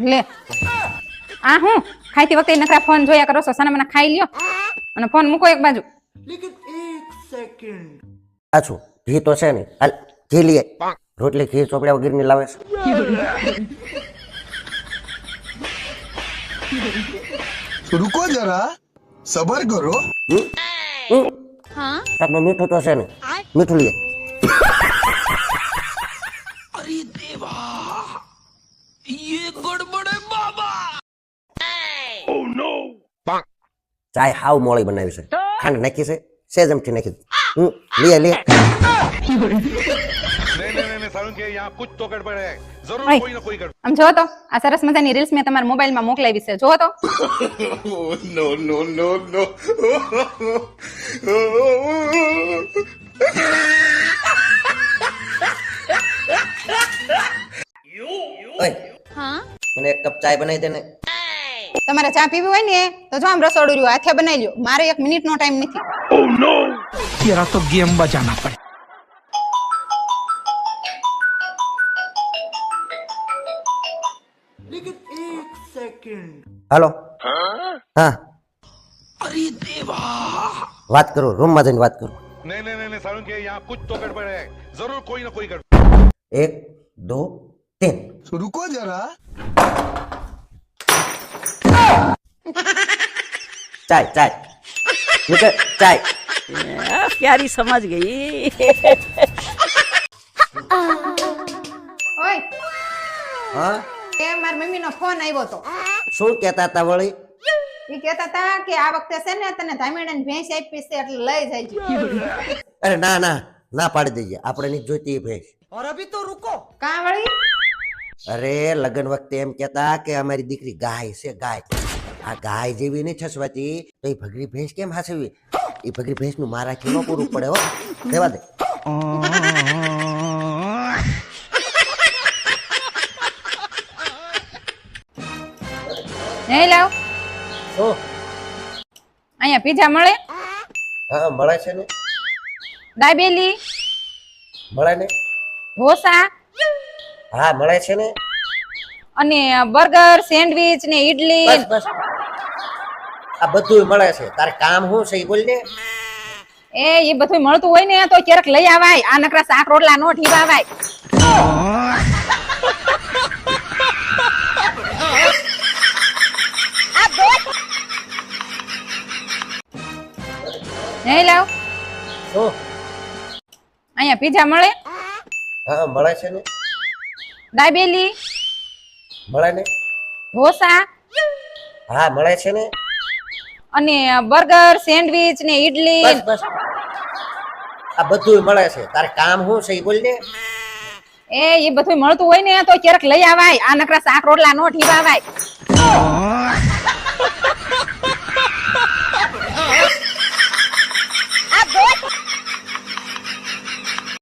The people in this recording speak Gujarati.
લે. આ હું? ખાઈતી વખતે નખરા ફોન જોયા કરો સસાને મને ખાઈ લ્યો. અને ફોન મૂકો એક બાજુ. લેકિન એક સેકન્ડ. પાછું ઘી તો છે ને. હાલ ઘી લઈએ. રોટલી ઘી ચોપડા વગેરેની લાવે છે. રૂકો જરા. સબર કરો. હા? મીઠું તો છે ને. મીઠું લઈએ. ये ગડબડે બાબા ઓ નો ચાય હાવ મોળી બનાવી છે. ખાંડ નાખી છે સેજ અમથી નાખી હું લે લે. આમ તો આ સરસ મજાની રીલ્સ મેં તમારા મોબાઈલમાં મોકલાવી છે. જો તો. એક કપ ચાય બનાવી દે ને તમારે ચા પીવી હોય ને તો જો આમ રસોડું રહ્યું હાથે બનાવી લ્યો મારે એક મિનિટનો ટાઈમ નથી तेरा तो गेम बजाना पड़े હાલો હા વાત કરું રૂમમાં જઈને વાત કરું नहीं नहीं नहीं नहीं सारुण के यहाँ कुछ तो गड़बड़ है जरूर कोई ना कोई गड़बड़ એક દો तीन रुको जरा ચાલ ચાલ. નીકળ ચાલ. પ્યારી સમજ ગઈ. ઓય. હા? એ માર મમ્મી નો ફોન આવ્યો તો. શું કહેતા હતા વળી? એ કહેતા હતા કે આ વખતે છે ને તને ધામેડન ભેંસ આપી છે એટલે લઈ જાય અરે ના ના. ના પાડી દઈએ આપણે ની જોઈતી ભેંસ. ઓર અભી તો રૂકો. કાં વળી? અરે લગ્ન વખતે એમ કહેતા કે અમારી દીકરી ગાય છે ગાય. આ ગાય જેવી નહીં છસવાતી તો એ ભગરી ભેંસ કેમ હાસવી? એ ભગરી ભેંસનું મારા કેવો પૂરું પડે હો. દેવા દે. નહીં લાવ. શું અહીંયા પીઝા મળે? હા મળે છે ને. દાબેલી? મળે ને. ઢોસા? હા મળે છે ને? અને બર્ગર સેન્ડવિચ ને ઈડલી. બસ બસ. આ બધું મળે છે. તારે કામ શું છે એ બોલ ને. એ એ બધું મળતું હોય ને તો ક્યારેક લઈ આવાય. આ નકરા શાક રોટલા નો ઠીવાવાય નહીં લાવ. શું? અહીંયા પીઝા મળે? હા મળે છે ને. દાબેલી મળે ને? ઢોસા. હા મળે છે ને? અને બર્ગર સેન્ડવિચ ને ઈડલી. બસ બસ. આ બધું મળે છે. તારે કામ શું છે એ બોલ ને. એ એ બધું મળતું હોય ને તો ક્યારેક લઈ આવાય. આ નકરા શાક રોટલા નો ઠીવાવાય